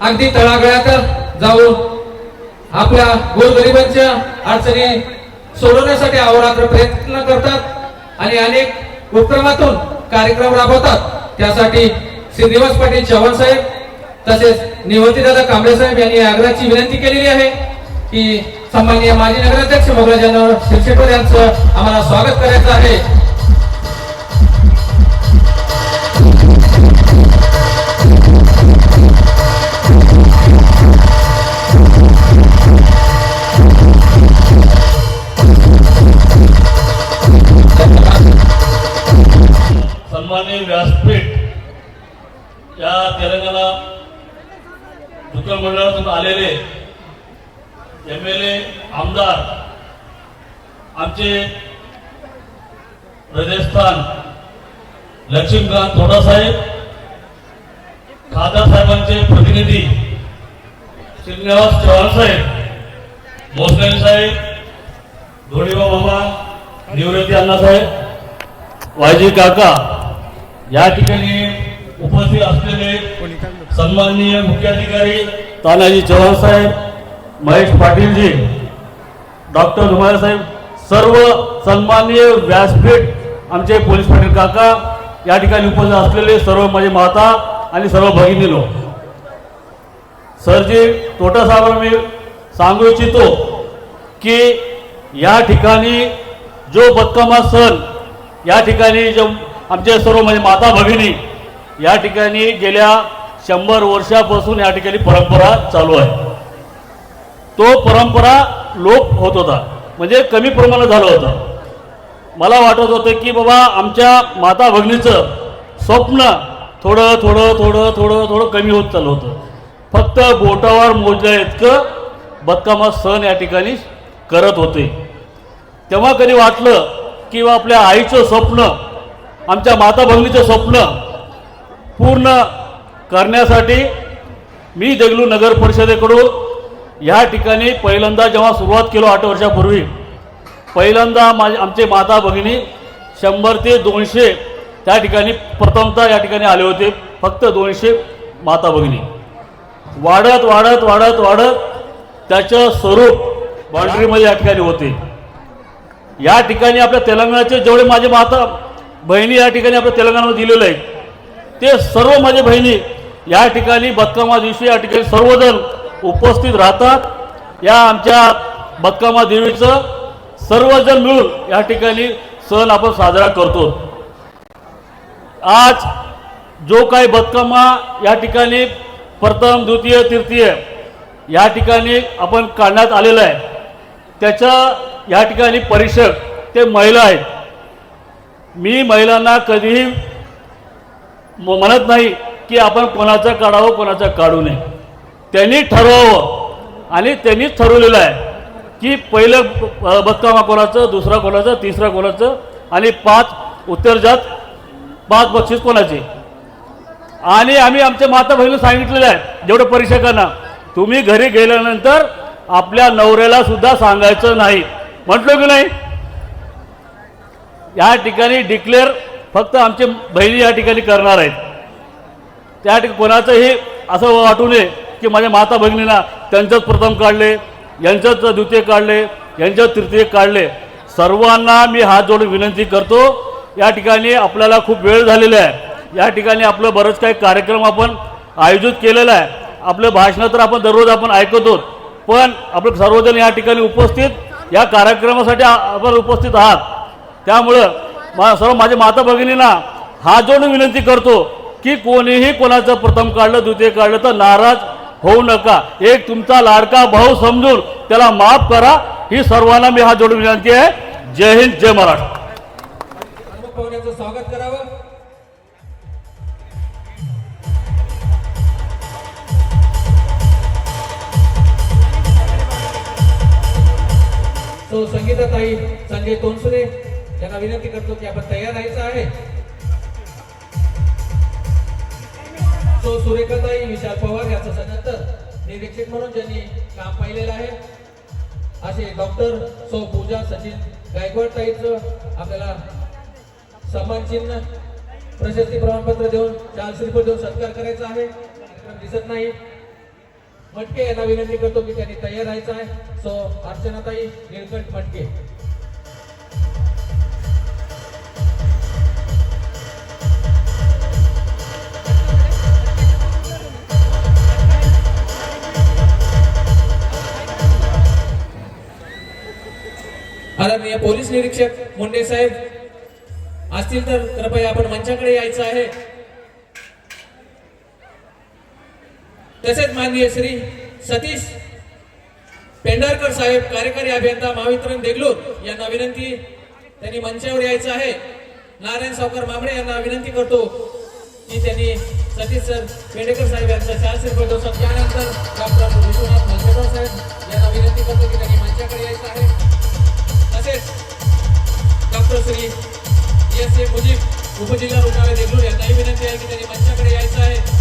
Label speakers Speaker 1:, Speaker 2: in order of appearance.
Speaker 1: अगदी तळागळ्यात जाऊन आपल्या गोरगरिबांच्या अडचणी सोडवण्यासाठी अहोरात्र प्रयत्न करतात आणि अनेक उपक्रमातून कार्यक्रम राबवतात. त्यासाठी श्रीनिवास पाटील चव्हाण साहेब तसेच निवृत्तीदादा कांबळे साहेब यांनी आग्रहाची विनंती केलेली आहे की सन्माननीय माजी नगराध्यक्ष मोगलाजन शिरशेटर यांचं आम्हाला स्वागत करायचं आहे.
Speaker 2: सन्माननीय व्यासपीठ या तेलंगणा दुकान मंडळातून आलेले एम एल ए आमदार आमचे हृदयस्थान लक्ष्मीकांत थोडासाहेब खासदार साहेबांचे प्रतिनिधी श्रीनिवास चव्हाण साहेब मोसने साहेब धोडीबा बाबा निवृत्ती अण्णासाहेब वायजी काका या ठिकाणी उपस्थित असलेले सन्माननीय मुख्याधिकारी तानाजी चव्हाण साहेब महेश पाटीलजी डॉक्टर धुमारे साहेब सर्व सन्माननीय व्यासपीठ आमचे पोलीस पाटील काका या ठिकाणी उपस्थित असलेले सर्व माझे माता आणि सर्व भगिनीनो सरजी तोटा साहेब मी सांगू इच्छितो की या ठिकाणी जो बदकामा सण या ठिकाणी जो आमचे सर्व म्हणजे माता भगिनी या ठिकाणी गेल्या शंभर वर्षापासून या ठिकाणी परंपरा चालू आहे. तो परंपरा लोप होत होता. म्हणजे कमी प्रमाणात झालं होतं. मला वाटत होतं की बाबा आमच्या माता भगिनीचं स्वप्न थोडं थोडं थोडं थोडं थोडं कमी होत चाललं होतं. फक्त बोटावर मोजल्या इतकं बदकामा सण या ठिकाणी करत होते. तेव्हा कधी वाटलं की बा आपल्या आईचं स्वप्न आमच्या माता भगिनीचं स्वप्न पूर्ण करण्यासाठी मी देगलू नगर परिषदेकडून ह्या ठिकाणी पहिल्यांदा जेव्हा सुरुवात केलो आठ वर्षापूर्वी पहिल्यांदा माझे आमचे माता भगिनी शंभर ते दोनशे त्या ठिकाणी प्रथमतः या ठिकाणी आले होते फक्त दोनशे माता भगिनी. वाढत वाढत वाढत वाढत त्याचं स्वरूप बाउंड्रीमध्ये या ठिकाणी होते. या ठिकाणी आपल्या तेलंगणाचे जेवढे माझे माता बहिणी या ठिकाणी आपल्या तेलंगणामध्ये दिलेलं आहे. ते सर्व माझे बहिणी या ठिकाणी बदकामा दिवशी या ठिकाणी सर्वजण उपस्थित राहतात. या आमच्या बदकामा देवीचं सर्वजण मिळून या ठिकाणी सण आपण साजरा करतो. आज जो काही बदकामा या ठिकाणी प्रथम द्वितीय तृतीय या ठिकाणी आपण काढण्यात आलेलं आहे. त्याच्या या ठिकाणी परीक्षक ते महिला आहेत. मी महिलांना कधीही म- म्हणत नाही की आपण कोणाचं काढावं कोणाचं काढू नये. त्यांनी ठरवावं. आणि त्यांनीच ठरवलेलं आहे की पहिलं ब- बदकामा कोणाचं दुसरा कोणाचं तिसरा कोणाचं आणि पाच उत्तरजात पाच बक्षीस कोणाचे. आणि आम्ही आमच्या माता बहिणी सांगितलेलं आहे जेवढं परीक्षकांना तुम्ही घरी गेल्यानंतर आपल्या नवऱ्याला सुद्धा सांगायचं नाही. म्हटलं की नाही? या ठिकाणी डिक्लेअर फक्त आमचे बहिणी या ठिकाणी करणार आहेत. त्या ठिकाणी कोणाचंही असं वाटू नये की माझ्या माता भगिनींना त्यांचंच प्रथम काढले यांचंच द्वितीय काढले यांच्याच तृतीय काढले. सर्वांना मी हात जोडून विनंती करतो या ठिकाणी आपल्याला खूप वेळ झालेला आहे. या ठिकाणी आपलं बरंच काही कार्यक्रम आपण आयोजित केलेला आहे. आपलं भाषणं तर आपण दररोज आपण ऐकतो पण आपण सर्वजण या ठिकाणी उपस्थित या कार्यक्रमासाठी आपण उपस्थित आहात. त्यामुळं मा सर्व माझ्या माता भगिनींना हात जोडून विनंती करतो की कोणीही कोणाचं प्रथम काढलं द्वितीय काढलं तर नाराज होऊ नका. एक तुमचा लाडका भाऊ समजून त्याला माफ करा. ही सर्वांना मी हात जोडून विनंती आहे. जय हिंद जय महाराष्ट्र.
Speaker 1: स्वागत करावं. संगीताताई संजय तोनसुरे त्यांना विनंती करतो की आपण तयार राहायचं आहे. सो सुरेखाताई विशाल पवार यांचं सनंतर निरीक्षक म्हणून ज्यांनी काम पाहिलेलं आहे असे डॉक्टर सो पूजा सचिन गायकवाड ताईचं आपल्याला सन्मान चिन्ह प्रशस्ती प्रमाणपत्र देऊन चार श्रीफळ देऊन सत्कार करायचा आहे. दिसत नाही. मटके यांना विनंती करतो की त्यांनी तयार राहायचं आहे. सो अर्चनाताई निळकंठ मटके. आदरणीय पोलीस निरीक्षक मुंडे साहेब असतील तर कृपया आपण मंचाकडे यायचं आहे. तसेच माननीय श्री सतीश पेंढारकर साहेब कार्यकारी अभियंता महावितरण देगलूर यांना विनंती त्यांनी मंचावर यायचं आहे. नारायण सावकर मामडे यांना विनंती करतो की त्यांनी सतीश सर पेंडेकर साहेब यांचा चारशे रुपये दोषात त्यानंतर डॉक्टर विश्वनाथ मांजरेकर साहेब यांना विनंती करतो की त्यांनी मंचाकडे यायचं आहे. तसेच doctor Shri S A Mujeeb उपजिल्हा रुग्णालय देगलूर यांनाही विनंती आहे की त्यांनी मंचाकडे यायचं आहे.